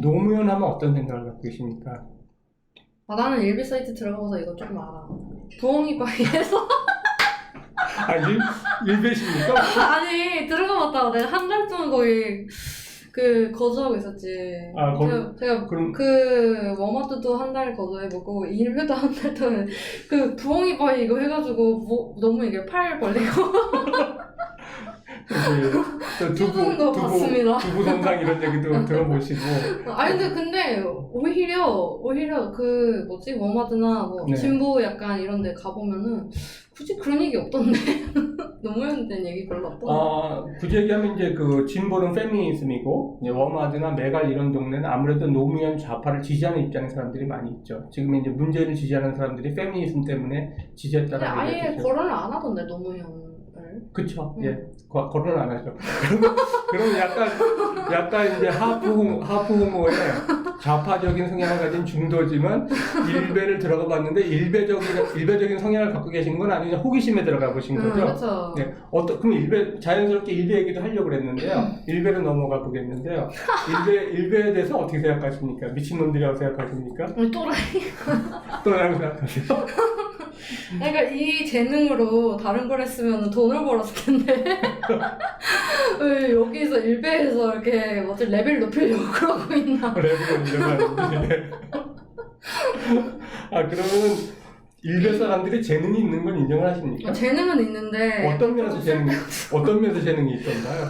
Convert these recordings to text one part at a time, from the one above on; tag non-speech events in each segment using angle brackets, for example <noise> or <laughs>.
노무현 하면 어떤 생각을 갖고 계십니까? 아, 나는 일비 사이트 들어가서 이거 조금 알아. 부엉이 바위에서 아, 일, 일배십니까? <laughs> 아니 들어가 봤다. 내가 한 달 동안 거의 그 거주하고 있었지. 아, 거기- 제가, 제가 그럼 그 워마트도 한 달 거주해보고 일베도 한 달 동안 그 부엉이 바위 이거 해가지고 뭐, 너무 이게 팔 벌리고 <laughs> 뜯는 거 두부, 봤습니다. 두부, 두부 손상 이런 얘기도 <laughs> 들어보시고 아니 근데 근데 오히려 오히려 그 뭐지 워마드나 뭐 네. 진보 약간 이런데 가보면은 굳이 그런 얘기 없던데 <laughs> 노무현 된 얘기 별로 없던데. 아, 굳이 얘기하면 이제 그 진보는 페미니즘이고 이제 워마드나 메갈 이런 동네는 아무래도 노무현 좌파를 지지하는 입장의 사람들이 많이 있죠. 지금 이제 문재인을 지지하는 사람들이 페미니즘 때문에 지지했다라는 아예. 거론을 안 하던데 노무현을. 그쵸. 음. 예. 거, 거론 안 하죠. <laughs> 그럼, 약간, 약간 이제 하프, 호모, 하프 호모의 좌파적인 성향을 가진 중도지만 일베를 들어가 봤는데 일베적인, 일베적인 성향을 갖고 계신 건 아니죠. 호기심에 들어가 보신 거죠. 그렇죠. 네. 어떤, 그럼 일베, 자연스럽게 일베 얘기도 하려고 그랬는데요. 일베로 넘어가 보겠는데요. 일베, 일베에 대해서 어떻게 생각하십니까? 미친놈들이라고 생각하십니까? 우리 또라이. <laughs> 또라고 생각하세요? 그러니까 이 재능으로 다른 걸 했으면 돈을 벌었을 텐데 <laughs> 왜 여기서 일베에서 이렇게 뭐지 레벨 높이려고 그러고 있나? <laughs> 레벨을 인정하는데. 아, 그러면 일베 사람들이 재능이 있는 건 인정을 하십니까? 재능은 있는데 어떤 면에서 재능이, 어떤 면에서 재능이 있던가요?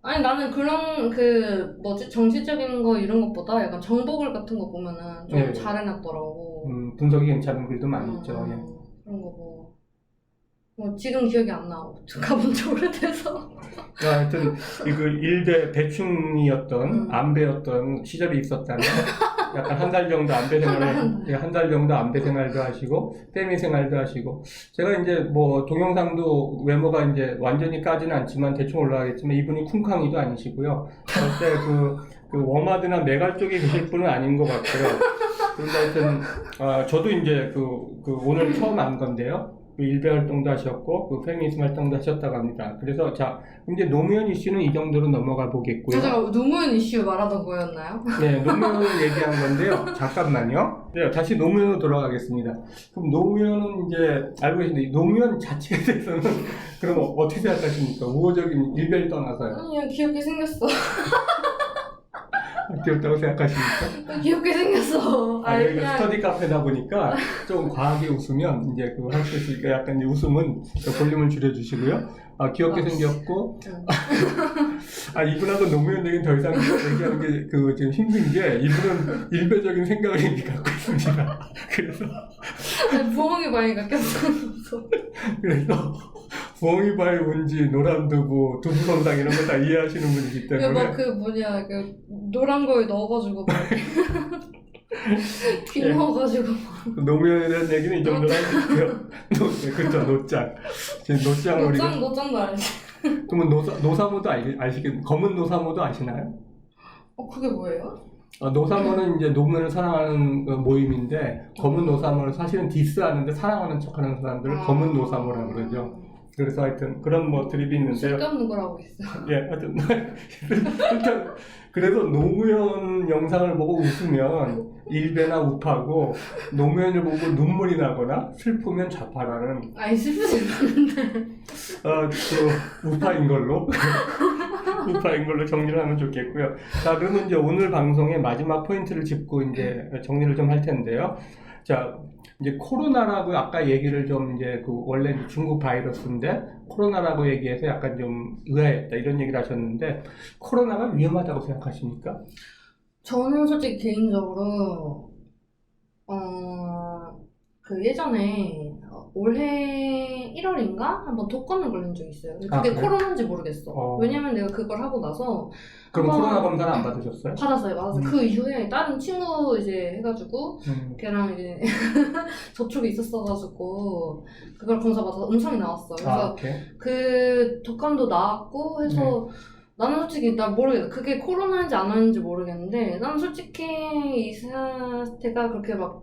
아니 나는 그런 그 뭐지 정치적인 거 이런 것보다 약간 정보글 같은 거 보면은 좀 네. 잘 해놨더라고. 음, 분석이 괜찮은 글도 많이 음, 있죠. 음, 예. 그런 거 뭐. 뭐 지금 기억이 안 나. <laughs> 가본 지 오래돼서. 아, 하여튼 그 일베 배충이었던 음. 안배였던 시절이 있었다면 약간 한 달 정도 안배 생활을 예, 한달 정도 안배 생활도 하시고 페미 생활도 하시고 제가 이제 뭐 동영상도 외모가 이제 완전히 까지는 않지만 대충 올라가겠지만 이분이 쿵쾅이도 아니시고요 절대 그, 그 워마드나 메갈 쪽에 계실 분은 아닌 것 같고요 그런데 하여튼 아, 저도 이제 그, 그 오늘 처음 안 건데요 그 일베 활동도 하셨고 그 페미니즘 활동도 하셨다고 합니다. 그래서 자 이제 노무현 이슈는 이 정도로 넘어가 보겠고요. 저 제가 노무현 이슈 말하던 거였나요? 네, 노무현을 얘기한 건데요. 잠깐만요. 네, 다시 노무현으로 돌아가겠습니다. 그럼 노무현은 이제 알고 계신데 이 노무현 자체에 대해서는 <laughs> 그럼 어떻게 생각하십니까? 우호적인 일배를 떠나서요. 그냥 귀엽게 생겼어. <laughs> 귀엽다고 생각하십니까? 귀엽게 생겼어. 아, 여기가 그냥 스터디 카페다 보니까 좀 과하게 웃으면 이제 그거 할수 있으니까 약간 이제 웃음은 그 볼륨을 줄여주시고요. 아, 귀엽게 아, 생겼고, 응. <laughs> 아, 이분하고 노무현 얘기는 더 이상 얘기하는 게, 그, 지금 힘든 게, 이분은 일배적인 생각을 이미 갖고 있습니다. <laughs> 그래서, 아니, 부엉이 바위가 꼈어. 그래서, 부엉이바위 운지, 노란두부, 두부선상 이런 거 다 이해하시는 분이기 때문에, 막그 뭐냐 그 노란 거에 넣어가지고 막 <laughs> 귀 예. 넣어가지고 노무현에 대한 얘기는 이 정도로. <laughs> 노, 네, 그쵸, 노짱. 지금 노짱을 우리가, 노짱 노짱도 알지. 그러면 노사, 노사모도 알, 아시겠, 검은 노사모도 아시나요? 어 그게 뭐예요? 어, 노사모는 이제 노무현을 사랑하는 그 모임인데, 검은 노사모는 사실은 디스하는데 사랑하는 척 하는 사람들을 검은 노사모라고 그러죠. 그래서 하여튼 그런 뭐 드립이 있는데요. 쓸데없는 거라고 있어. 예, 하여튼 <laughs> 일단 그래서 노무현 영상을 보고 웃으면 일배나 우파고 노무현을 보고 눈물이 나거나 슬프면 좌파라는 아니 슬프지 않는데. 어, 그 우파인 걸로 <laughs> 우파인 걸로 정리를 하면 좋겠고요. 자, 그러면 이제 오늘 방송의 마지막 포인트를 짚고 이제 정리를 좀 할 텐데요. 자, 이제 코로나라고 아까 얘기를 좀 이제 그 원래 중국 바이러스인데 코로나라고 얘기해서 약간 좀 의아했다 이런 얘기를 하셨는데 코로나가 위험하다고 생각하십니까? 저는 솔직히 개인적으로 어 그 예전에 어, 올해 1월인가 한번 독감을 걸린 적이 있어요. 근데 아, 그게 그래요? 코로나인지 모르겠어. 어. 왜냐면 내가 그걸 하고 나서 그럼 한번- 코로나 검사는 안 받으셨어요? 받았어요. 받았어요. 음. 그 이후에 다른 친구 이제 해가지고 음. 걔랑 이제 <laughs> 접촉이 있었어가지고 그걸 검사 받아서 음성이 나왔어. 아, 그래서 오케이. 그 독감도 나왔고 해서 네. 나는 솔직히 나 모르겠어. 그게 코로나인지 안 하는지 모르겠는데 나는 솔직히 이 사태가 그렇게 막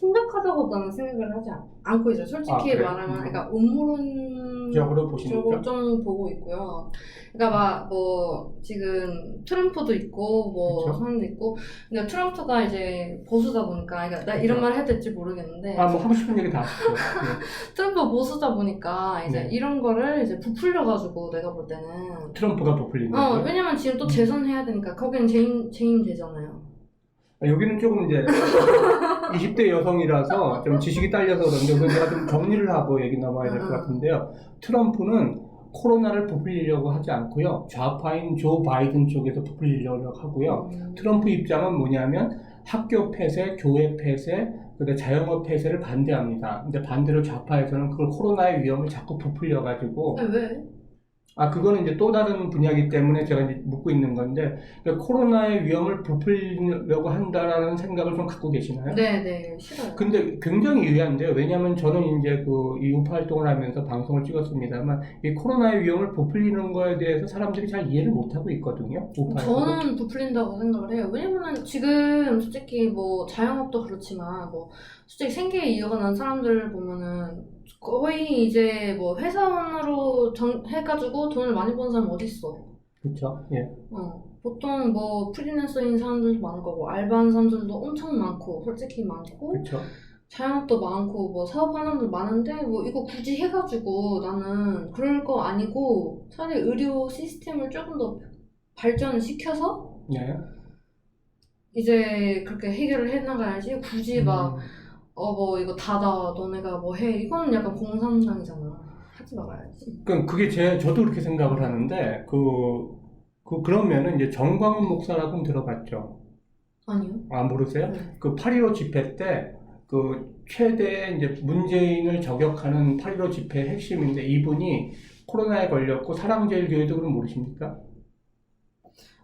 심각하다고 나는 생각을 하지 않, 않고 있어요. 솔직히 아, 그래? 말하면, 음. 그러니까 음모론적으로 적으로 보시니까 좀 보고 있고요. 그러니까 막 뭐 지금 트럼프도 있고 뭐 그쵸. 사람도 있고, 근데 트럼프가 이제 보수다 보니까, 그러니까 나 이런. 말 해도 될지 모르겠는데, 아 뭐 하고 싶은 얘기 다 하시죠. <laughs> 예. 트럼프 보수다 보니까 이제 네. 이런 거를 이제 부풀려가지고 내가 볼 때는. 트럼프가 부풀린 어, 거죠. 왜냐면 지금 또 재선해야 되니까 거기는 재임, 재임 되잖아요. 아, 여기는 조금 이제 <laughs> 20대 여성이라서 좀 지식이 딸려서 그런데 그건 제가 좀 정리를 하고 얘기 넘어가야 될것 음. 같은데요. 트럼프는 코로나를 부풀리려고 하지 않고요. 좌파인 조 바이든 쪽에서 부풀리려고 하고요. 음. 트럼프 입장은 뭐냐면 학교 폐쇄, 교회 폐쇄, 그다음 자영업 폐쇄를 반대합니다. 근데 반대로 좌파에서는 그걸 코로나의 위험을 자꾸 부풀려가지고 아, 왜? 아, 그거는 이제 또 다른 분야이기 때문에 제가 이제 묻고 있는 건데, 그러니까 코로나의 위험을 부풀려고 한다라는 생각을 좀 갖고 계시나요? 네, 네, 싫어요. 근데 굉장히 의아한데요. 왜냐하면 저는 이제 그 이 우파 활동을 하면서 방송을 찍었습니다만, 이 코로나의 위험을 부풀리는 거에 대해서 사람들이 잘 이해를 못하고 있거든요. 우파에서. 저는 부풀린다고 생각을 해요. 왜냐면은 지금 솔직히 뭐 자영업도 그렇지만 뭐 솔직히 생계에 이어가는 사람들 보면은 거의 이제 뭐 회사원으로 정, 해가지고 돈을 많이 버는 사람 어디 있어? 그렇죠. 예. 어 보통 뭐 프리랜서인 사람들도 많은 거고 알바하는 사람들도 엄청 많고 솔직히 많고 그렇죠. 자영업도 많고 뭐 사업하는 사람들 많은데 뭐 이거 굳이 해가지고 나는 그럴 거 아니고 차라리 의료 시스템을 조금 더 발전을 시켜서 네. 이제 그렇게 해결을 해나가야지 굳이 막 음. 어 뭐 이거 닫아 너네가 뭐 해 이거는 약간 공산당이잖아 하지 말아야지 그 그게 제 저도 그렇게 생각을 하는데 그, 그 그러면은 이제 정광훈 목사라고는 들어봤죠. 아니요 아 모르세요? 네. 그8.15 집회 때 그 최대 이제 문재인을 저격하는 8.15 집회 의 핵심인데 이분이 코로나에 걸렸고 사랑제일교회도 그럼 모르십니까?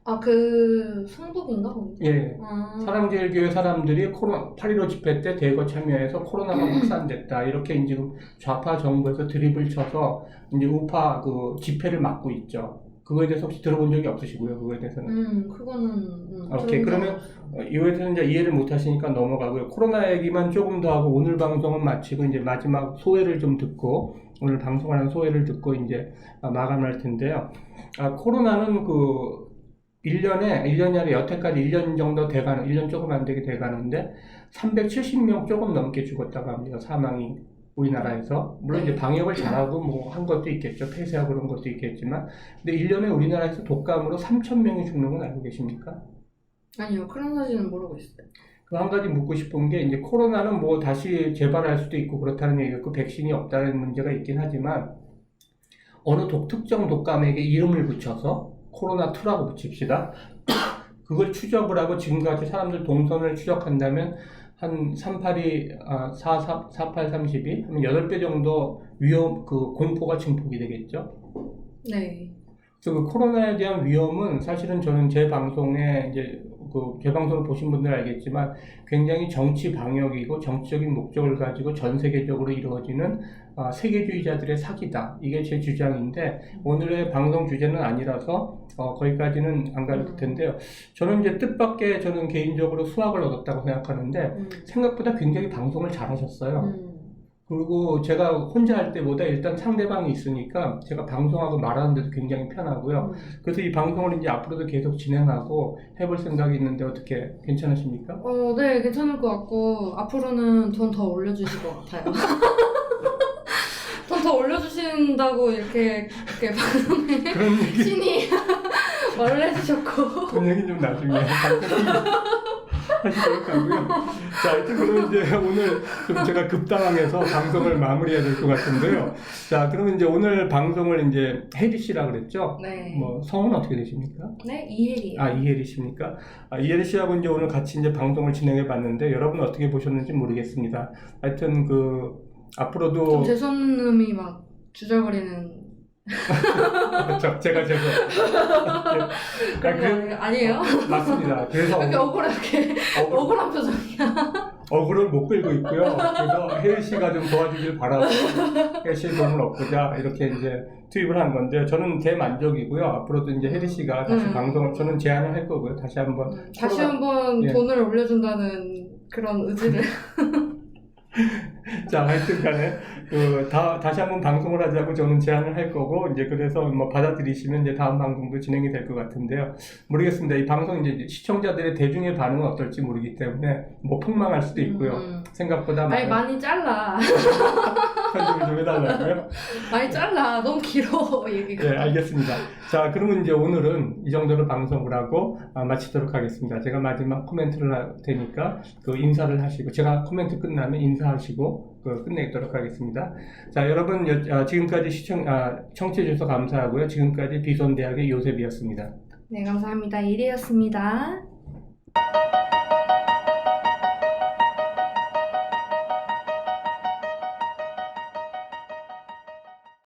아 그 성북인가 거기 예. 아, 사랑제일교회 사람들이 코로나 8.15 집회 때 대거 참여해서 코로나가 확산됐다. 이렇게 지금 좌파 정부에서 드립을 쳐서 이제 우파 그 집회를 막고 있죠. 그거에 대해서 혹시 들어본 적이 없으시고요. 그거에 대해서는. 음 그거는 음, 오케이, 그러면 어, 이거에 대해서 이제 이해를 못 하시니까 넘어가고요. 코로나 얘기만 조금 더 하고 오늘 방송은 마치고 이제 마지막 소회를 좀 듣고 오늘 방송하는 소회를 듣고 이제 아, 마감할 텐데요. 아, 코로나는 그 1년에 1년이 아니라 여태까지 1년 정도 돼가는 1년 조금 안 되게 돼가는데 370명 조금 넘게 죽었다고 합니다. 사망이 우리나라에서 물론 이제 방역을 잘하고 뭐 한 것도 있겠죠. 폐쇄하고 그런 것도 있겠지만 근데 1년에 우리나라에서 독감으로 3천 명이 죽는 건 알고 계십니까? 아니요 그런 사실은 모르고 있어요 그 한 가지 묻고 싶은 게 이제 코로나는 뭐 다시 재발할 수도 있고 그렇다는 얘기가 그 백신이 없다는 문제가 있긴 하지만 어느 독특정 독감에게 이름을 붙여서 코로나2라고 붙입시다. <coughs> 그걸 추적을 하고 지금까지 사람들 동선을 추적한다면 한 38이 아, 4, 4, 48, 32 하면 8배 정도 위험 그 공포가 증폭이 되겠죠. 네 그래서 그 코로나에 대한 위험은 사실은 저는 제 방송에 이제 그제 방송을 보신 분들 알겠지만 굉장히 정치 방역이고 정치적인 목적을 가지고 전 세계적으로 이루어지는 아, 세계주의자들의 사기다. 이게 제 주장인데 오늘의 방송 주제는 아니라서 어, 거기까지는 안갈 음. 텐데요. 저는 이제 뜻밖의 저는 개인적으로 수학을 얻었다고 생각하는데 음, 생각보다 굉장히 방송을 잘하셨어요. 음. 그리고 제가 혼자 할 때보다 일단 상대방이 있으니까 제가 방송하고 말하는데도 굉장히 편하고요. 음. 그래서 이 방송을 이제 앞으로도 계속 진행하고 해볼 생각이 있는데 어떻게 괜찮으십니까? 어, 네, 괜찮을 것 같고, 앞으로는 돈 더 올려주실 것 같아요. <laughs> 돈 더 올려주신다고 이렇게, 이렇게 방송에 그런 얘기, 신이 <laughs> 말을 해주셨고. 그런 얘기 좀 나중에 하시도록 하고요. 자, 그러면 이제 오늘 좀 제가 급당황해서 방송을 마무리해야 될 것 같은데요. 자, 그러면 이제 오늘 방송을 이제 혜리 씨라 그랬죠? 네. 뭐 성은 어떻게 되십니까? 네, 이혜리요. 아, 이혜리 씨입니까? 아, 이혜리 씨하고 이제 오늘 같이 이제 방송을 진행해 봤는데 여러분 어떻게 보셨는지 모르겠습니다. 하여튼 그 앞으로도 좀 재수없는 놈이 막 주절거리는. <laughs> 저, 제가 제가 <laughs> 아, 그, 거 아니에요? 맞습니다. 그래서 <laughs> 이렇게 억울하게, 억, 억울한 표정이야. 억울을 못 끌고 있고요. 그래서 혜리 씨가 좀 도와주길 바라고 혜리 씨 도움을 얻고자 이렇게 이제 투입을 한 건데 저는 대만족이고요. 앞으로도 이제 혜리 씨가 다시 음. 방송을 저는 제안을 할 거고요. 다시 한번 다시 코로나- 한번 예. 돈을 올려준다는 그런 의지를. 자, 하여튼 간에, 그, 다, 다시 한번 방송을 하자고 저는 제안을 할 거고, 이제 그래서 뭐 받아들이시면 이제 다음 방송도 진행이 될 것 같은데요. 모르겠습니다. 이 방송 이제 시청자들의 대중의 반응은 어떨지 모르기 때문에 뭐 폭망할 수도 있고요. 음. 생각보다 많은 많이 잘라 <laughs> 편집을 좀 해달라고요. <laughs> 많이 잘라 너무 길어 얘기가 네, 알겠습니다. 자, 그러면 이제 오늘은 이 정도로 방송을 하고 아, 마치도록 하겠습니다. 제가 마지막 코멘트를 할 테니까 그 인사를 하시고 제가 코멘트 끝나면 인사하시고 그 끝내도록 하겠습니다. 자, 여러분 여- 아, 지금까지 시청 아, 청취해 주셔서 감사하고요. 지금까지 비손대학의 요셉이었습니다. 네 감사합니다 일이었습니다